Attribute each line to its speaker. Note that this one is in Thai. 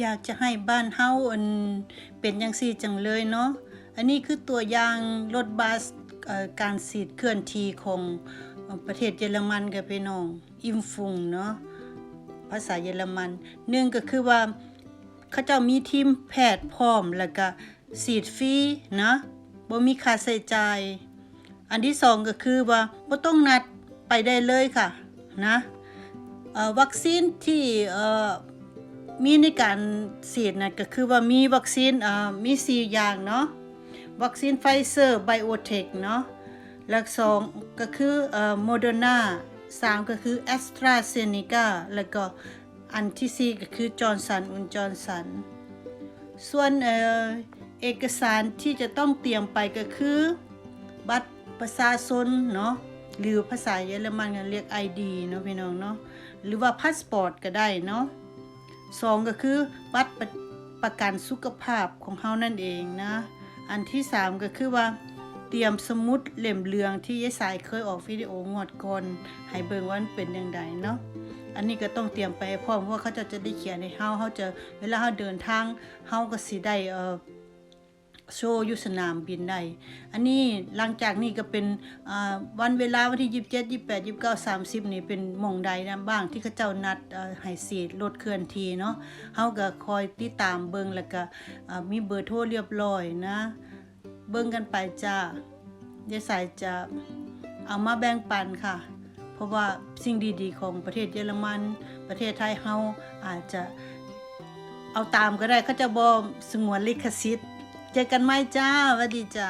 Speaker 1: อยากจะให้บ้านเฮาอันเป็นจังซี่จังเลยเนาะ อันนี้คือตัวอย่างรถบัสการสีดเคลื่อนที่ของประเทศเยอรมันกับพี่น้อง อิมฟุงเนาะภาษาเยอรมันหนึ่งก็คือว่า เขาเจ้ามีทีมแพทย์พร้อมแล้วก็สีดฟรีนะบ่มีค่าใช้จ่ายอันที่สองก็คือว่าบ่ต้องนัดไปได้เลยค่ะนะวัคซีนที่มีในการฉีดนะก็คือว่ามีวัคซีนเอ่อมี4อย่างเนาะวัคซีนไฟเซอร์ไบโอเทคเนาะแล้วสองก็คือเอ่อโมเดอร์นาสามก็คือแอสตราเซเนกาแล้วก็ อันที่สี่ก็คือจอร์นสันอุนจอร์นสันส่วนเออเอกสารที่จะต้องเตรียมไปก็คือ บัตรประชาชนเนาะหรือภาษาเยอรมันก็เรียก ID เนาะพี่น้องเนาะหรือว่าพาสปอร์ตก็ได้เนาะสองก็คือบัตรประกันสุขภาพของเฮานั่นเองนะ อันที่สามก็คือว่า เตรียมสมุดเล่มเรืองที่ยายสายเคยออกวิดีโองวดก่อนให้เบิ่งว่ามันเป็นอย่างไรเนาะอันนี้ก็ต้องเตรียมไปพร้อมเพราะเขาจะจะได้เขียนให้เฮาเฮาจะเวลาเฮาเดินทางเฮาก็สิได้เอ่อโชว์อยู่สนามบินได้ อันนี้หลังจากนี้ก็เป็นอ่าวันเวลาวันที่27 28 29 30นี่เป็นมองใดนะบ้างที่เขาเจ้านัดเอ่อให้สีดรถเคลื่อนทีเนาะเฮาก็คอยติดตามเบิงแล้วก็มีเบอร์โทรเรียบร้อยนะ เบิ่งกันไปจ้ายายสายจะเอามาแบ่งปันค่ะ เพราะว่าสิ่งดีๆ ของประเทศเยอรมัน ประเทศไทยเฮาอาจจะเอาตามก็ได้เขาจะบอสงวนลิขสิทธิ์ เจอกันไหมจ้าสวัสดีจ้า